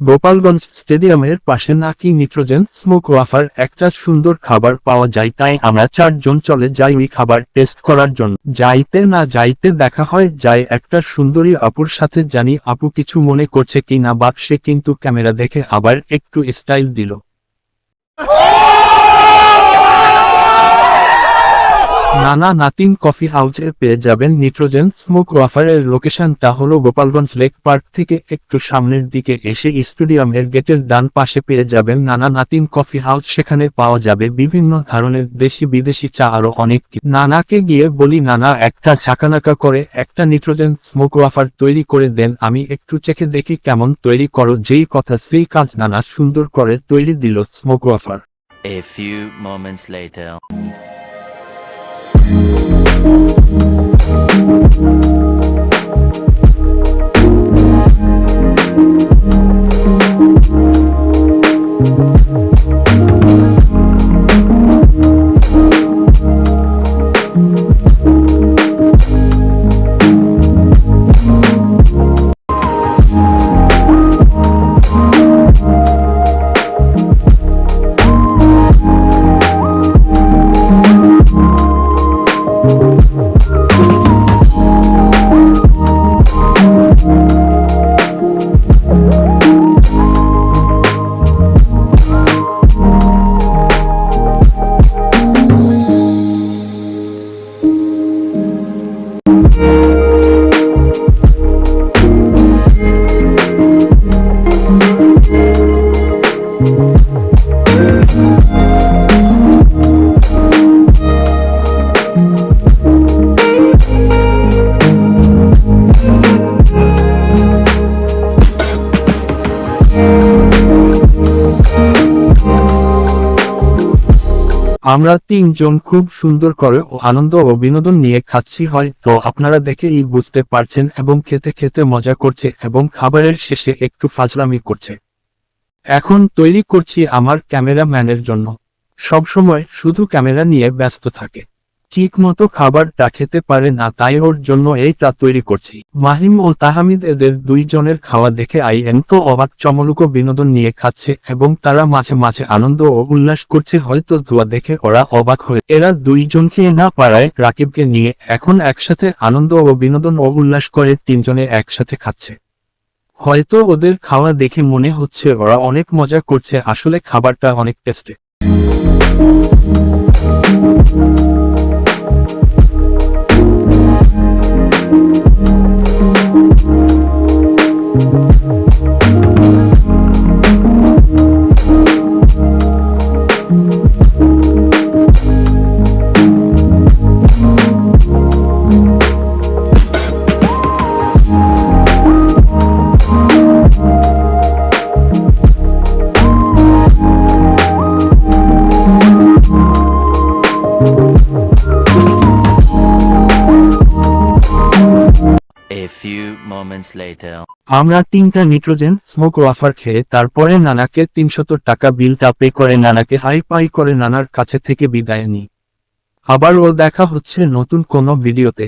গোপালগঞ্জ স্টেডিয়ামের পাশে নাকি নিট্রোজেন, স্মোক ওয়াফার একটা সুন্দর খাবার পাওয়া যায়। তাই আমরা চারজন চলে যাই ওই খাবার টেস্ট করার জন্য। যাইতে না যাইতে দেখা হয় যায় একটা সুন্দরী আপুর সাথে জানি আপু কিছু মনে করছে কি না সে কিন্তু ক্যামেরা দেখে আবার একটু স্টাইল দিল। নানা নাতিন কফি হাউসে পেয়ে যাবেন নিট্রোজেন স্মোক ওয়াফারের লোকেশনটা হলো গোপালগঞ্জ লেক পার্ক থেকে একটু সামনের দিকে এসে স্টেডিয়ামের গেটের ডান পাশে পেয়ে যাবেন নানা নাতিন কফি হাউস সেখানে পাওয়া যাবে বিভিন্ন ধরনের দেশি বিদেশি চা আরও অনেক নানাকে গিয়ে বলি, নানা, একটা ঝাঁকানাকা করে একটা নিট্রোজেন স্মোক ওয়াফার তৈরি করে দেন। আমি একটু চেখে দেখি কেমন তৈরি করো। যেই কথা সেই কাজ নানা সুন্দর করে তৈরি দিল smoke wafer. A few moments later. আমরা তিনজন খুব সুন্দর করে ও আনন্দ ও বিনোদন নিয়ে খাচ্ছি, হয় তো আপনারা দেখেই বুঝতে পারছেন এবং খেতে খেতে মজা করছে এবং খাবারের শেষে একটু ফাজলামি করছে। এখন তৈরি করছি আমার ক্যামেরাম্যানের জন্য। সবসময় শুধু ক্যামেরা নিয়ে ব্যস্ত থাকে। ঠিক মতো খাবারটা খেতে পারে না, তাই ওর জন্য এইটা তৈরি করছি। মাহিম ও তাহামিদ এদের দুইজনের খাওয়া দেখে আই এন তো অবাক, চমলুক বিনোদন নিয়ে খাচ্ছে এবং তারা মাঝে মাঝে আনন্দ ও উল্লাস করছে। হয়তো ধোয়া দেখে ওরা অবাক হয়ে, এরা দুইজন খেয়ে না পারায় রাকিবকে নিয়ে এখন একসাথে আনন্দ ও বিনোদন ও উল্লাস করে তিনজনে একসাথে খাচ্ছে। হয়তো ওদের খাওয়া দেখে মনে হচ্ছে ওরা অনেক মজা করছে, আসলে খাবারটা অনেক টেস্টে। Few moments later. আমরা তিনটা নিট্রোজেন স্মোক ওয়াফার খেয়ে তারপরে নানাকে তিনশত টাকা বিলটা পে করে নানাকে হাই পাই করে নানার কাছে থেকে বিদায় নিই আবার ও দেখা হচ্ছে নতুন কোনো ভিডিওতে